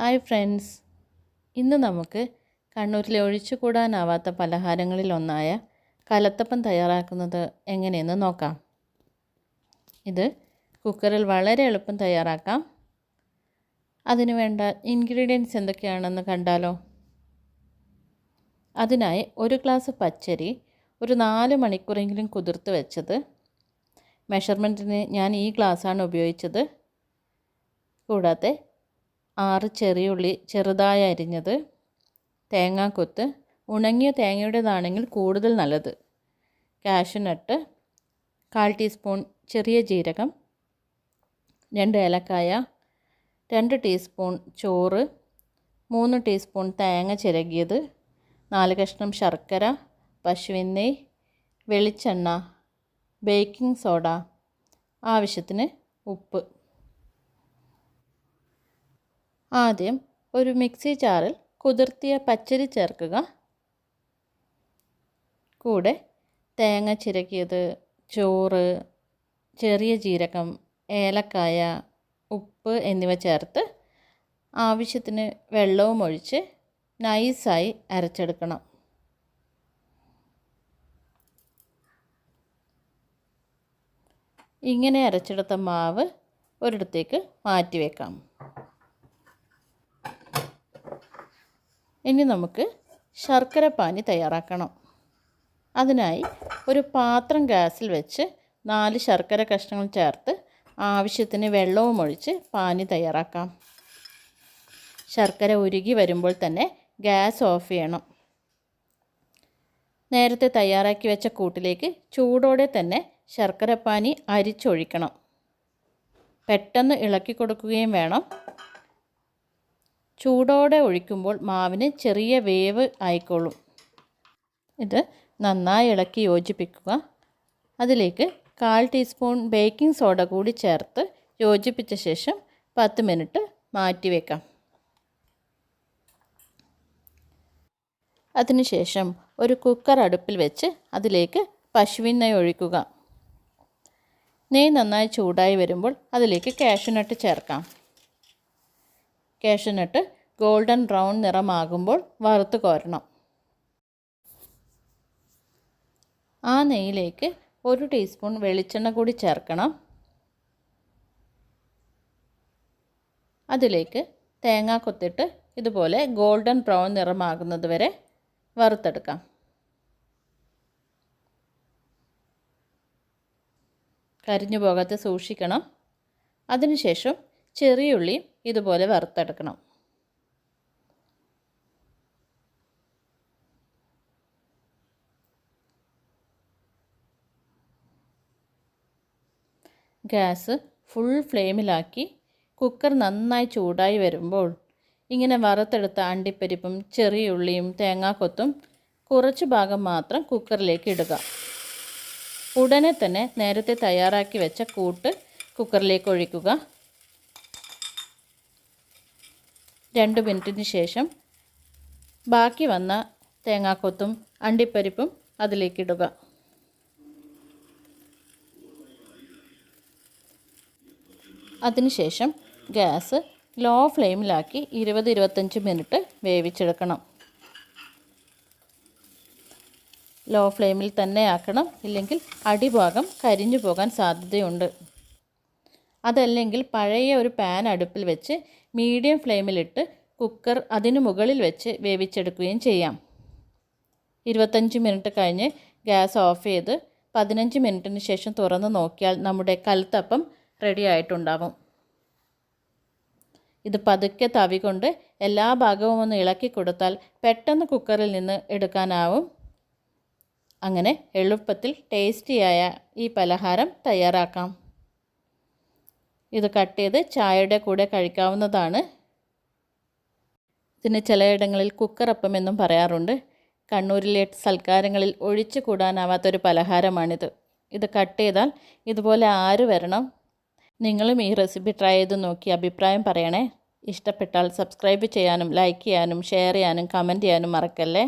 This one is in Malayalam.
Hi friends. ഇന്ന് നമുക്ക് കണ്ണൂരിലെ ഒഴിച്ചുകൂടാനാവാത്ത പലഹാരങ്ങളിൽ ഒന്നായ കലത്തപ്പം തയ്യാറാക്കുന്നത് എങ്ങനെയെന്ന് നോക്കാം. ഇത് കുക്കറിൽ വളരെ എളുപ്പം തയ്യാറാക്കാം. അതിനു വേണ്ട ഇൻഗ്രീഡിയൻസ് എന്തൊക്കെയാണെന്ന് കണ്ടാലോ? അതിനായി ഒരു ഗ്ലാസ് പച്ചരി ഒരു നാല് മണിക്കൂറെങ്കിലും കുതിർത്ത് വെച്ചത്. മെഷർമെന്റിന് ഞാൻ ഈ ഗ്ലാസ്സാണ് ഉപയോഗിച്ചത്. കൂടാതെ ആറ് ചെറിയുള്ളി ചെറുതായി അരിഞ്ഞത് തേങ്ങാക്കൊത്ത്. ഉണങ്ങിയ തേങ്ങയുടേതാണെങ്കിൽ കൂടുതൽ നല്ലത്. കാഷ്യൂനട്ട് കാൽ ടീസ്പൂൺ ചെറിയ ജീരകം രണ്ട് ഏലക്കായ രണ്ട് ടീസ്പൂൺ ചോറ് മൂന്ന് ടീസ്പൂൺ തേങ്ങ ചിരകിയത് നാല് കഷ്ണം ശർക്കര പശുവിൻ നെയ് വെളിച്ചെണ്ണ ബേക്കിംഗ് സോഡ ആവശ്യത്തിന് ഉപ്പ്. ആദ്യം ഒരു മിക്സി ജാറിൽ കുതിർത്തിയ പച്ചരി ചേർക്കുക. കൂടെ തേങ്ങ ചിരകിയത് ചോറ് ചെറിയ ജീരകം ഏലക്കായ ഉപ്പ് എന്നിവ ചേർത്ത് ആവശ്യത്തിന് വെള്ളവും ഒഴിച്ച് നൈസായി അരച്ചെടുക്കണം. ഇങ്ങനെ അരച്ചെടുത്ത മാവ് ഒരിടത്തേക്ക് മാറ്റി ഇനി നമുക്ക് ശർക്കര പാനി തയ്യാറാക്കണം. അതിനായി ഒരു പാത്രം ഗ്യാസിൽ വെച്ച് നാല് ശർക്കര കഷ്ണങ്ങൾ ചേർത്ത് ആവശ്യത്തിന് വെള്ളവും ഒഴിച്ച് പാനി തയ്യാറാക്കാം. ശർക്കര ഉരുകി വരുമ്പോൾ തന്നെ ഗ്യാസ് ഓഫ് ചെയ്യണം. നേരത്തെ തയ്യാറാക്കി വെച്ച കൂട്ടിലേക്ക് ചൂടോടെ തന്നെ ശർക്കരപ്പാനി അരിച്ചൊഴിക്കണം. പെട്ടെന്ന് ഇളക്കി കൊടുക്കുകയും വേണം. ചൂടോടെ ഒഴിക്കുമ്പോൾ മാവിന് ചെറിയ വേവ് ആയിക്കോളും ഇത് നന്നായി ഇളക്കി യോജിപ്പിക്കുക. അതിലേക്ക് കാൽ ടീസ്പൂൺ ബേക്കിംഗ് സോഡ കൂടി ചേർത്ത് യോജിപ്പിച്ച ശേഷം പത്ത് മിനിറ്റ് മാറ്റി വയ്ക്കാം അതിനുശേഷം ഒരു കുക്കർ അടുപ്പിൽ വെച്ച് അതിലേക്ക് പശുവിൻ നെയ്യ് ഒഴിക്കുക. നെയ്യ് നന്നായി ചൂടായി വരുമ്പോൾ അതിലേക്ക് കാഷ്യൂനട്ട് ചേർക്കാം. കാഷ്യൂനട്ട് ഗോൾഡൻ ബ്രൗൺ നിറമാകുമ്പോൾ വറുത്ത് കോരണം. ആ നെയ്യിലേക്ക് ഒരു ടീസ്പൂൺ വെളിച്ചെണ്ണ കൂടി ചേർക്കണം. അതിലേക്ക് തേങ്ങ കൊത്തിട്ട് ഇതുപോലെ ഗോൾഡൻ ബ്രൗൺ നിറമാകുന്നത് വരെ വറുത്തെടുക്കാം. കരിഞ്ഞു പോകാതെ സൂക്ഷിക്കണം. അതിനുശേഷം ചെറിയുള്ളിയും ഇതുപോലെ വറുത്തെടുക്കണം. ഗ്യാസ് ഫുൾ ഫ്ലെയിമിലാക്കി കുക്കർ നന്നായി ചൂടായി വരുമ്പോൾ ഇങ്ങനെ വറുത്തെടുത്ത അണ്ടിപ്പരിപ്പും ചെറിയുള്ളിയും തേങ്ങാക്കൊത്തും കുറച്ച് ഭാഗം മാത്രം കുക്കറിലേക്ക് ഇടുക. ഉടനെ തന്നെ നേരത്തെ തയ്യാറാക്കി വെച്ച കൂട്ട് കുക്കറിലേക്ക് ഒഴിക്കുക. രണ്ട് മിനിറ്റിന് ശേഷം ബാക്കി വന്ന തേങ്ങാക്കൊത്തും അണ്ടിപ്പരിപ്പും അതിലേക്കിടുക അതിനുശേഷം ഗ്യാസ് ലോ ഫ്ലെയിമിലാക്കി ഇരുപത് ഇരുപത്തഞ്ച് മിനിറ്റ് വേവിച്ചെടുക്കണം. ലോ ഫ്ലെയിമിൽ തന്നെ ആക്കണം ഇല്ലെങ്കിൽ അടിഭാഗം കരിഞ്ഞു പോകാൻ സാധ്യതയുണ്ട്. അതല്ലെങ്കിൽ പഴയ ഒരു പാൻ അടുപ്പിൽ വെച്ച് മീഡിയം ഫ്ലെയിമിലിട്ട് കുക്കർ അതിന് മുകളിൽ വെച്ച് വേവിച്ചെടുക്കുകയും ചെയ്യാം. ഇരുപത്തഞ്ച് മിനിറ്റ് കഴിഞ്ഞ് ഗ്യാസ് ഓഫ് ചെയ്ത് പതിനഞ്ച് മിനിറ്റിന് ശേഷം തുറന്ന് നോക്കിയാൽ നമ്മുടെ കൽത്തപ്പം റെഡി ആയിട്ടുണ്ടാവും. ഇത് പതുക്കെ തവി കൊണ്ട് എല്ലാ ഭാഗവും ഒന്ന് ഇളക്കി കൊടുത്താൽ പെട്ടെന്ന് കുക്കറിൽ നിന്ന് എടുക്കാനാവും. അങ്ങനെ എളുപ്പത്തിൽ ടേസ്റ്റിയായ ഈ പലഹാരം തയ്യാറാക്കാം. ഇത് കട്ട് ചെയ്ത് ചായയുടെ കൂടെ കഴിക്കാവുന്നതാണ്. ഇതിന് ചിലയിടങ്ങളിൽ കുക്കറപ്പം എന്നും പറയാറുണ്ട്. കണ്ണൂരിലെ സൽക്കാരങ്ങളിൽ ഒഴിച്ചു കൂടാനാവാത്തൊരു പലഹാരമാണിത്. ഇത് കട്ട് ചെയ്താൽ ഇതുപോലെ ആര് വരണം? നിങ്ങളും ഈ റെസിപ്പി ട്രൈ ചെയ്ത് നോക്കി അഭിപ്രായം പറയണേ. ഇഷ്ടപ്പെട്ടാൽ സബ്സ്ക്രൈബ് ചെയ്യാനും ലൈക്ക് ചെയ്യാനും ഷെയർ ചെയ്യാനും കമന്റ് ചെയ്യാനും മറക്കല്ലേ?